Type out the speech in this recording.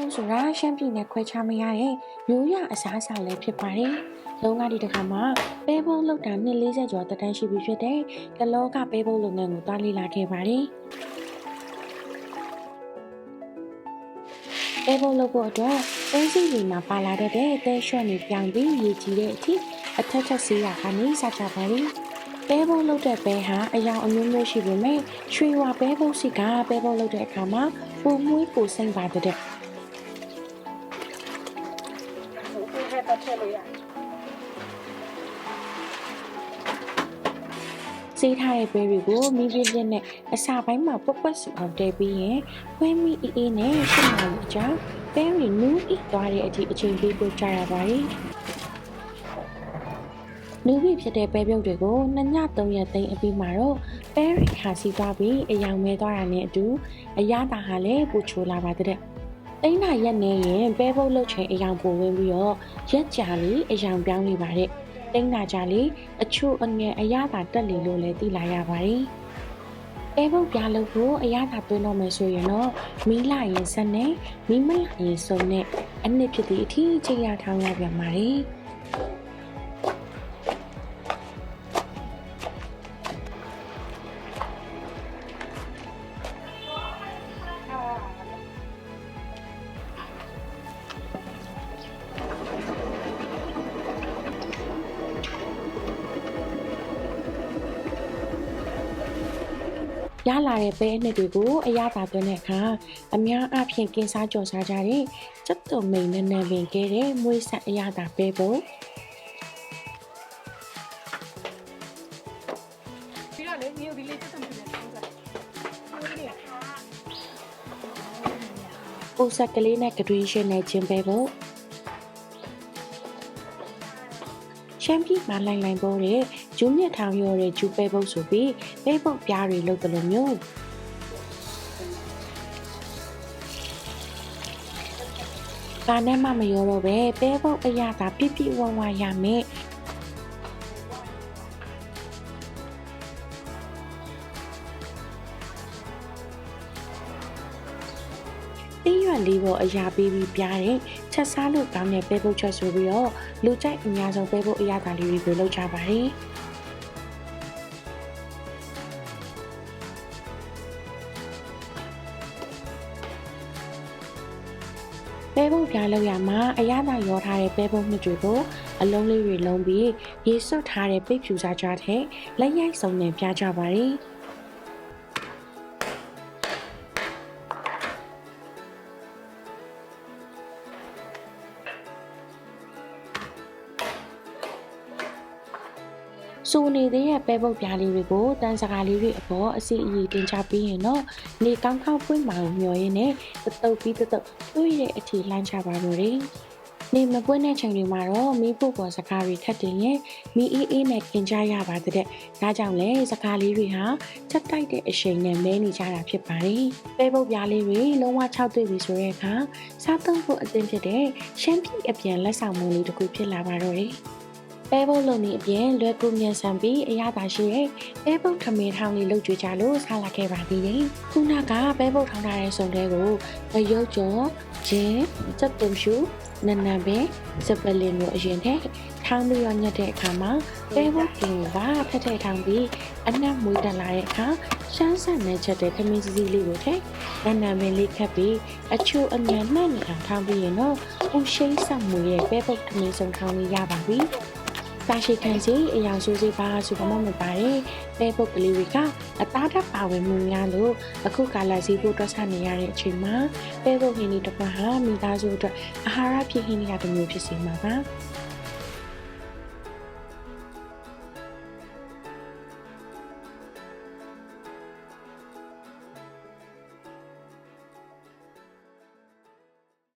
ဘူးဆိုတာရှမ်းပြည်နယ်ခွဲခြားမရတဲ့မျိုးရအစားအစာလည်းဖြစ်ပါတယ်။လုံငါဒီတစ်ခါမှာပဲဘုံလောက်တာ240ကျော်တက်တန်းရှိပြီဖြစ်တဲ့ကလောကပဲဘုံလုပ်ငန်းကိုတွားလေ့လာခဲ့ပါတယ်။ပဲဘုံလုပ်ဖို့အတွက်တဲစီရီမှာပါလာတဲ့တဲရွှက်နေပြောင်းပြီးရည်ကြီးတဲ့အထိအထက်ထက်စီးရခါနေစကြပါလိမ့်။ပဲဘုံလုပ်တဲ့ပဲဟာအယောင်အမျိုးမျိုးရှိပေမဲ့ရွှေဝါပဲဘုံစီကပဲဘုံလုပ်တဲ့အခါမှာပုံမွေးကိုစိမ့်ပါတဲ့ ဒီဟဲ့တော့ထည့်လို့ရစေးထားတဲ့ပဲတွေကိုမီးပြင်းပြင်းနဲ့အစာပိုင်းမှာပွက်ပွက်စုအောင်တည်ပြီးရင်ခွဲမီအေးအေးနဲ့ရှင်းနိုင်ကြပဲတွေနူးဤသွားတဲ့အထိအချိန်ပေးပို့ကြရပါတယ်။နူးပြီးဖြစ်တဲ့ပဲပြုတ်တွေကိုနှစ်ညသုံးရက်သိမ်းအပြီးမှာတော့ပဲတွေခါစီသွားပြီးအယောင်မဲသွားတာနဲ့အတူအရသာဟာလည်းပူချိုလာပါတဲ့။ တိန်းတာရက်နေရင်ပဲပုတ်လုတ်ချိန်အယောင်ပိုဝင်ပြီးတော့ရက်ကြာလေးအယောင်ပြောင်းနေပါတဲ့။တိန်းတာကြလေအချို့အငယ်အရသာတက်လေလို့လည်းသိလာရပါတယ်။ပဲပုတ်ပြားလို့ကိုအရသာသွင်းတော့မယ်ဆိုရင်တော့မီးလာရင်ဆက်နဲ့မီးမလာရင်စုံနဲ့အနှစ်ဖြစ်သည့်အထီးချိန်ရထောင်းရပြန်ပါတယ်။ ရလာတဲ့ပဲအနှစ်တွေကိုအရသာသွင်းတဲ့အခါအများအပြားကင်းစားကြော်စားကြတဲ့စက်တုံမိန်နဲ့နယ်ပင်ခဲ့တဲ့မွေးဆက်အရသာပဲပုံပြီးတော့လေမြို့ဒီလေးတက်တယ်ပြန်ဆောင်စားဟုတ်တယ်ပုံဆက်ကလေးနဲ့ကတွင်းရှင်နဲ့ခြင်းပဲပုံ ရှမ်းပြည်မှာလိုင်လိုင်ပေါ်တဲ့ဂျူးမြက်ထောင်ရောတဲ့ဂျူးပဲပုံဆိုပြီးပဲပုံပြားတွေလုပ်တယ်လို့မျိုးကာနဲ့မှမရောတော့ပဲပဲပုတ်အရာသာပြပြဝဝရမယ် တင်းရွက်လေးပေါ်အရာပေးပြီးပြားတဲ့ချက်စားလို့ကောင်းတဲ့ပဲပုတ်ချက်ဆိုပြီးတော့လူကြိုက်အများဆုံးပဲပုတ်အရာသာလေးတွေကိုလုပ်ကြပါတယ်ပဲပုံပြားလောက်ရမှာအရသာရောထားတဲ့ပဲပုံနှစ်တွေကိုအလုံးလေးတွေလုံးပြီးရေစွတ်ထားတဲ့ပိတ်ဖြူစားကြတဲ့လက်ရိုက်စုံနဲ့ပြကြပါတယ်။ စူနေသေးတဲ့ပဲပုတ်ပြားလေးတွေကိုတန်စကားလေးတွေအပေါ်အစီအီတင်ချပြီးရင်တော့နေကောင်းကောင်းပွင့်မှာကိုမျှော်ရင်းနဲ့တတုပ်ပြီးတတုပ်တွေးတဲ့အထိလှမ်းချပါလို့တယ်။နေမပွင့်တဲ့ချိန်တွေမှာတော့မီးပုတ်ပေါ်စကားတွေထပ်တင်ရင်မီးအေးအေးနဲ့ခင်ကြရပါတဲ့။ဒါကြောင့်လဲစကားလေးတွေဟာချက်တိုက်တဲ့အချိန်နဲ့မဲနေကြတာဖြစ်ပါတယ်။ပဲပုတ်ပြားလေးတွေလုံးဝ၆တွေ့ပြီဆိုတဲ့အခါစားသုံးဖို့အသင့်ဖြစ်တဲ့ရှမ်းပြည်အပြန်လက်ဆောင်မှုလေးတစ်ခုဖြစ်လာပါတော့တယ်။ ပဲပုတ်လုံနေအပြင်လွယ်ကူမြန်ဆန်ပြီးအရသာရှိတဲ့ပဲပုတ်ထမင်းထောင်းလေးလုပ်ကြွေးကြလို့စားလာခဲ့ပါသေးတယ်။ခုနကပဲပုတ်ထောင်းထားတဲ့စုံတဲကိုငရုတ်ကျော်ဂျင်းစက်တုံရှူနနံပဲစပလင်ကိုအရင်ထက်ထောင်းပြီးရညက်တဲ့အခါမှာပဲပုတ်ကင်ကထက်ထက်ထောင်းပြီးအနက်မွေးတက်လာတဲ့အခါရှမ်းဆန်နဲ့ချက်တဲ့ခမင်းစီစီလေးကိုထည့်နနံပင်လေးခတ်ပြီးအချို့အမြန်နှံ့နေအောင်ထောင်းပြီးရင်တော့ဥရှိန်ဆက်မွေရဲ့ပဲပုတ်ထမင်းစုံထောင်းလေးရပါပြီ။ တာရှိခံစီအယောင်ဆိုးစီပါဆိုတော့မပါတယ်ပဲပုတ်ကလေးတွေကအသားဓာတ်ပါဝင်မှုများလို့အခုကာလစီဖို့တွက်ဆနေရတဲ့အချိန်မှာပဲပုတ်ဟင်းဒီတစ်ပတ်ဟာမိသားစုအတွက်အာဟာရဖြစ်ဟင်းတွေကတစ်မျိုးဖြစ်စီမှာပါ